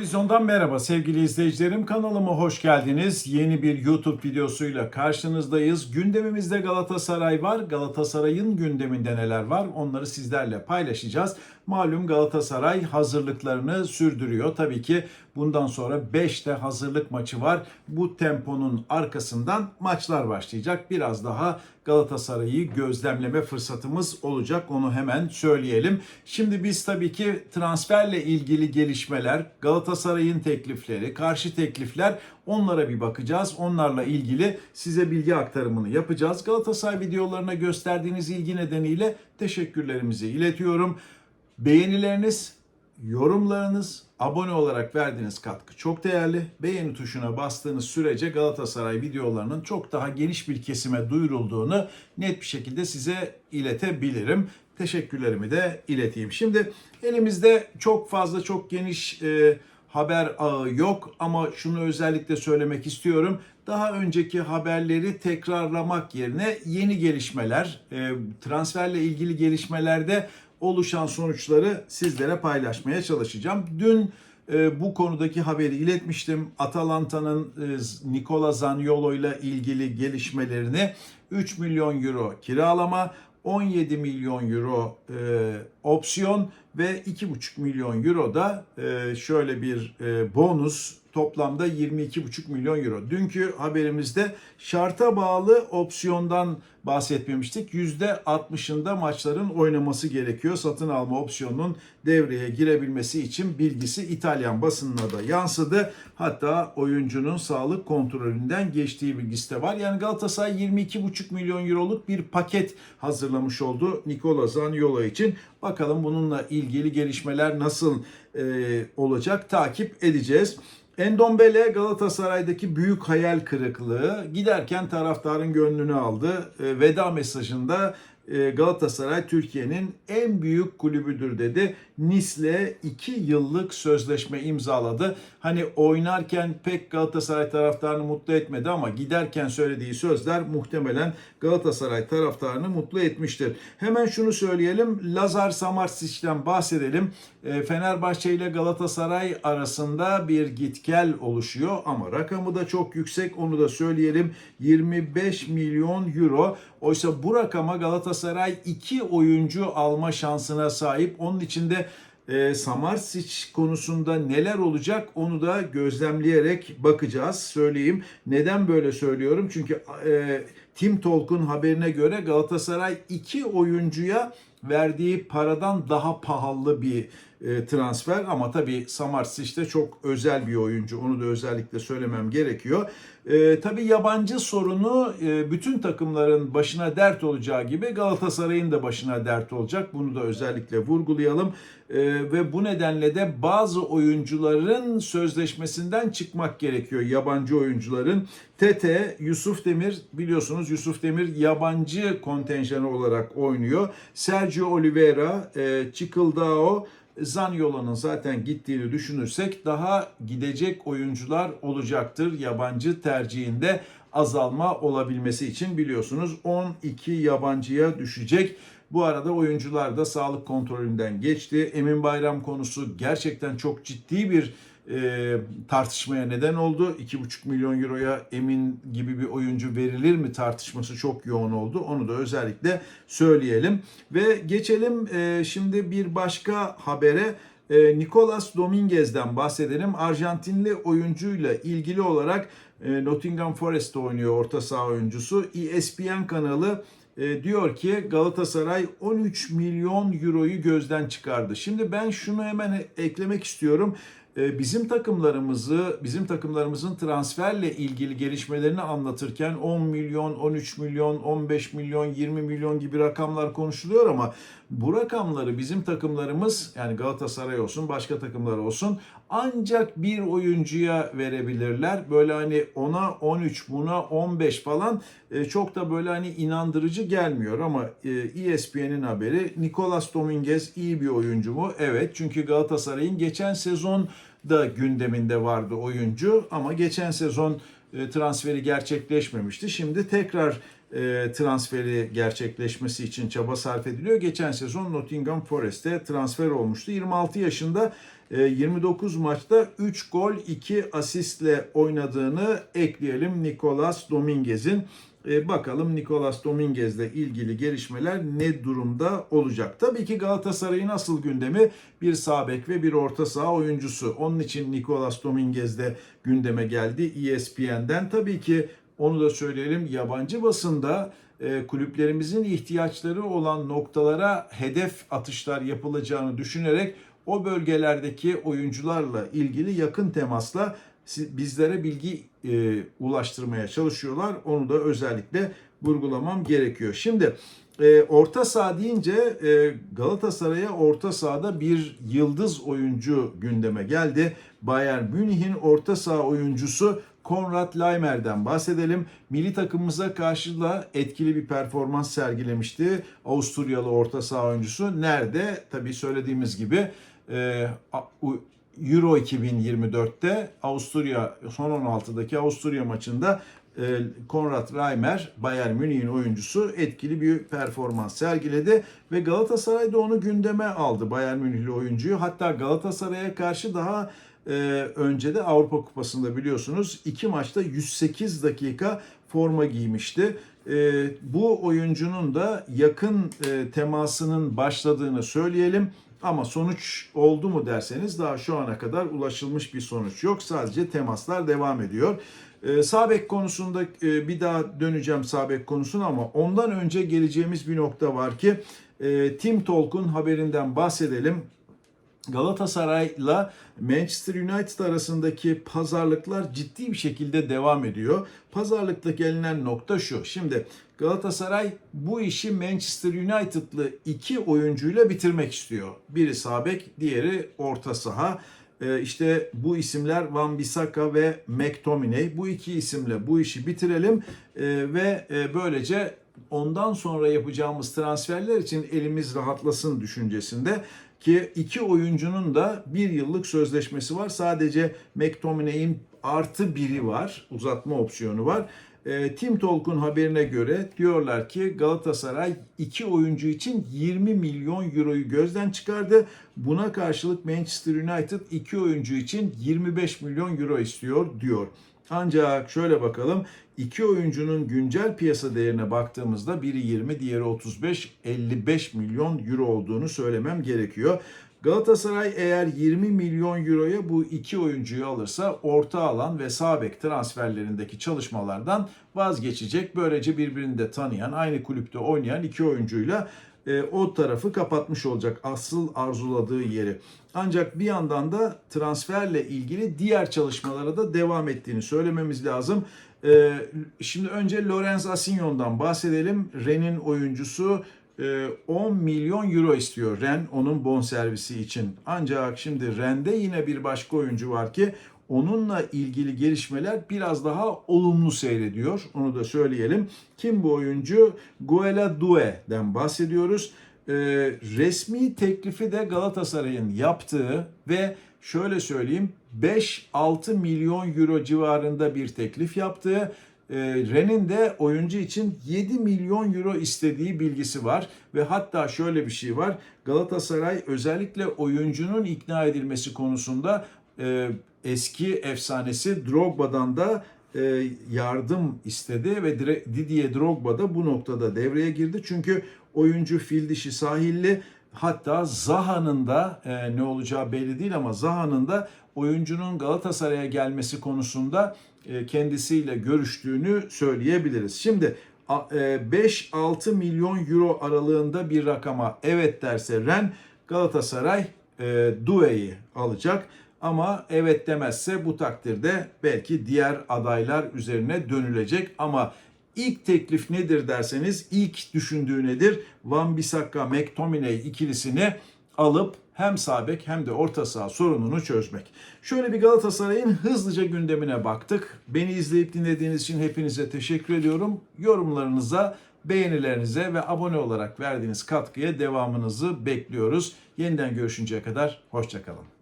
Futbol Vizyon'dan merhaba sevgili izleyicilerim. Kanalıma hoş geldiniz. Yeni bir YouTube videosuyla karşınızdayız. Gündemimizde Galatasaray var. Galatasaray'ın gündeminde neler var onları sizlerle paylaşacağız. Malum Galatasaray hazırlıklarını sürdürüyor. Tabii ki bundan sonra 5 de hazırlık maçı var. Bu temponun arkasından maçlar başlayacak. Biraz daha Galatasaray'ı gözlemleme fırsatımız olacak. Onu hemen söyleyelim. Şimdi biz tabii ki transferle ilgili gelişmeler, Galatasaray'ın teklifleri, karşı teklifler onlara bir bakacağız. Onlarla ilgili size bilgi aktarımını yapacağız. Galatasaray videolarına gösterdiğiniz ilgi nedeniyle teşekkürlerimizi iletiyorum. Beğenileriniz, yorumlarınız, abone olarak verdiğiniz katkı çok değerli. Beğeni tuşuna bastığınız sürece Galatasaray videolarının çok daha geniş bir kesime duyurulduğunu net bir şekilde size iletebilirim. Teşekkürlerimi de ileteyim. Şimdi elimizde çok fazla çok geniş e, haber ağı yok ama şunu özellikle söylemek istiyorum. Daha önceki haberleri tekrarlamak yerine yeni gelişmeler, e, transferle ilgili gelişmelerde oluşan sonuçları sizlere paylaşmaya çalışacağım. Dün e, bu konudaki haberi iletmiştim. Atalanta'nın e, Nicola Zaniolo ile ilgili gelişmelerini 3 milyon euro kiralama, 17 milyon euro e, opsiyon ve 2,5 milyon euro da e, şöyle bir e, bonus toplamda 22,5 milyon euro. Dünkü haberimizde şarta bağlı opsiyondan bahsetmemiştik. %60'ında maçların oynaması gerekiyor. Satın alma opsiyonunun devreye girebilmesi için bilgisi İtalyan basınına da yansıdı. Hatta oyuncunun sağlık kontrolünden geçtiği bilgisi de var. Yani Galatasaray 22,5 milyon euroluk bir paket hazırlamış oldu Nikola Zaniolo için. Bakalım bununla ilgili gelişmeler nasıl e, olacak takip edeceğiz. Endombele Galatasaray'daki büyük hayal kırıklığı giderken taraftarın gönlünü aldı. E, veda mesajında Galatasaray Türkiye'nin en büyük kulübüdür dedi. Nis'le 2 yıllık sözleşme imzaladı. Hani oynarken pek Galatasaray taraftarını mutlu etmedi ama giderken söylediği sözler muhtemelen Galatasaray taraftarını mutlu etmiştir. Hemen şunu söyleyelim. Lazar Samarsic'den bahsedelim. E, Fenerbahçe ile Galatasaray arasında bir git gel oluşuyor ama rakamı da çok yüksek onu da söyleyelim. 25 milyon euro. Oysa bu rakama Galatasaray iki oyuncu alma şansına sahip. Onun içinde e, Samarsic konusunda neler olacak onu da gözlemleyerek bakacağız. Söyleyeyim. Neden böyle söylüyorum? Çünkü e, Tim Tolk'un haberine göre Galatasaray iki oyuncuya verdiği paradan daha pahalı bir e, transfer ama tabii Samarsic de çok özel bir oyuncu. Onu da özellikle söylemem gerekiyor. E, tabii yabancı sorunu e, bütün takımların başına dert olacağı gibi Galatasaray'ın da başına dert olacak. Bunu da özellikle vurgulayalım. E, ve bu nedenle de bazı oyuncuların sözleşmesinden çıkmak gerekiyor. Yabancı oyuncuların. Tete, Yusuf Demir biliyorsunuz Yusuf Demir yabancı kontenjanı olarak oynuyor. Sergio Oliveira, e, Çikıldao, Zaniolo'nun zaten gittiğini düşünürsek daha gidecek oyuncular olacaktır. Yabancı tercihinde azalma olabilmesi için biliyorsunuz 12 yabancıya düşecek. Bu arada oyuncular da sağlık kontrolünden geçti. Emin Bayram konusu gerçekten çok ciddi bir e, tartışmaya neden oldu. 2,5 milyon euroya Emin gibi bir oyuncu verilir mi tartışması çok yoğun oldu. Onu da özellikle söyleyelim. Ve geçelim e, şimdi bir başka habere. E, Nicolas Dominguez'den bahsedelim. Arjantinli oyuncuyla ilgili olarak e, Nottingham Forest'te oynuyor orta saha oyuncusu. ESPN kanalı e, diyor ki Galatasaray 13 milyon euroyu gözden çıkardı. Şimdi ben şunu hemen eklemek istiyorum. E, bizim takımlarımızı, bizim takımlarımızın transferle ilgili gelişmelerini anlatırken 10 milyon, 13 milyon, 15 milyon, 20 milyon gibi rakamlar konuşuluyor ama bu rakamları bizim takımlarımız yani Galatasaray olsun, başka takımlar olsun ancak bir oyuncuya verebilirler. Böyle hani ona 13, buna 15 falan e, çok da böyle hani inandırıcı gelmiyor ama ESPN'in haberi Nicolas Dominguez iyi bir oyuncu mu? Evet çünkü Galatasaray'ın geçen sezon da gündeminde vardı oyuncu ama geçen sezon transferi gerçekleşmemişti. Şimdi tekrar e, transferi gerçekleşmesi için çaba sarf ediliyor. Geçen sezon Nottingham Forest'e transfer olmuştu. 26 yaşında e, 29 maçta 3 gol 2 asistle oynadığını ekleyelim Nicolas Dominguez'in. E, bakalım Nicolas Dominguez'le ilgili gelişmeler ne durumda olacak? Tabii ki Galatasaray'ın asıl gündemi bir sağ ve bir orta saha oyuncusu. Onun için Nicolas Dominguez de gündeme geldi ESPN'den. Tabii ki onu da söyleyelim yabancı basında e, kulüplerimizin ihtiyaçları olan noktalara hedef atışlar yapılacağını düşünerek o bölgelerdeki oyuncularla ilgili yakın temasla bizlere bilgi e, ulaştırmaya çalışıyorlar. Onu da özellikle vurgulamam gerekiyor. Şimdi e, orta saha deyince e, Galatasaray'a orta sahada bir yıldız oyuncu gündeme geldi. Bayern Münih'in orta saha oyuncusu Konrad Laimer'den bahsedelim. Milli takımımıza karşı da etkili bir performans sergilemişti. Avusturyalı orta saha oyuncusu. Nerede? Tabii söylediğimiz gibi e, Euro 2024'te Avusturya son 16'daki Avusturya maçında e, Konrad Reimer Bayern Münih'in oyuncusu etkili bir performans sergiledi ve Galatasaray da onu gündeme aldı Bayern Münihli oyuncuyu. Hatta Galatasaray'a karşı daha e, önce de Avrupa Kupası'nda biliyorsunuz iki maçta 108 dakika forma giymişti. E, bu oyuncunun da yakın e, temasının başladığını söyleyelim. Ama sonuç oldu mu derseniz daha şu ana kadar ulaşılmış bir sonuç yok. Sadece temaslar devam ediyor. Ee, sağ bek konusunda e, bir daha döneceğim sağ bek konusuna ama ondan önce geleceğimiz bir nokta var ki e, Tim Tolk'un haberinden bahsedelim. Galatasaray'la Manchester United arasındaki pazarlıklar ciddi bir şekilde devam ediyor. Pazarlıkta gelinen nokta şu. Şimdi Galatasaray bu işi Manchester United'lı iki oyuncuyla bitirmek istiyor. Biri sağ bek, diğeri orta saha. Ee, işte bu isimler Van Bissaka ve McTominay. Bu iki isimle bu işi bitirelim Ee, ve e, böylece ondan sonra yapacağımız transferler için elimiz rahatlasın düşüncesinde ki iki oyuncunun da bir yıllık sözleşmesi var. Sadece McTominay'in artı biri var. Uzatma opsiyonu var. E, Tim Tolk'un haberine göre diyorlar ki Galatasaray iki oyuncu için 20 milyon euroyu gözden çıkardı. Buna karşılık Manchester United iki oyuncu için 25 milyon euro istiyor diyor. Ancak şöyle bakalım iki oyuncunun güncel piyasa değerine baktığımızda biri 20 diğeri 35 55 milyon euro olduğunu söylemem gerekiyor. Galatasaray eğer 20 milyon euroya bu iki oyuncuyu alırsa orta alan ve sağ bek transferlerindeki çalışmalardan vazgeçecek. Böylece birbirini de tanıyan, aynı kulüpte oynayan iki oyuncuyla e, o tarafı kapatmış olacak asıl arzuladığı yeri. Ancak bir yandan da transferle ilgili diğer çalışmalara da devam ettiğini söylememiz lazım. E, şimdi önce Lorenz Asinyon'dan bahsedelim. Ren'in oyuncusu e, 10 milyon euro istiyor Ren onun bonservisi için. Ancak şimdi Ren'de yine bir başka oyuncu var ki onunla ilgili gelişmeler biraz daha olumlu seyrediyor. Onu da söyleyelim. Kim bu oyuncu? Guela Due'den bahsediyoruz. Ee, resmi teklifi de Galatasaray'ın yaptığı ve şöyle söyleyeyim 5-6 milyon euro civarında bir teklif yaptığı e, Ren'in de oyuncu için 7 milyon euro istediği bilgisi var ve hatta şöyle bir şey var. Galatasaray özellikle oyuncunun ikna edilmesi konusunda e, eski efsanesi Drogba'dan da e, yardım istedi ve Didier Drogba da bu noktada devreye girdi. Çünkü oyuncu fil dişi sahilli hatta Zaha'nın da e, ne olacağı belli değil ama Zaha'nın da oyuncunun Galatasaray'a gelmesi konusunda e, kendisiyle görüştüğünü söyleyebiliriz. Şimdi a- e, 5-6 milyon euro aralığında bir rakama evet derse Ren Galatasaray e, Due'yi alacak. Ama evet demezse bu takdirde belki diğer adaylar üzerine dönülecek. Ama ilk teklif nedir derseniz ilk düşündüğü nedir? Van Bissaka McTominay ikilisini alıp hem sağ bek hem de orta saha sorununu çözmek. Şöyle bir Galatasaray'ın hızlıca gündemine baktık. Beni izleyip dinlediğiniz için hepinize teşekkür ediyorum. Yorumlarınıza, beğenilerinize ve abone olarak verdiğiniz katkıya devamınızı bekliyoruz. Yeniden görüşünceye kadar hoşçakalın.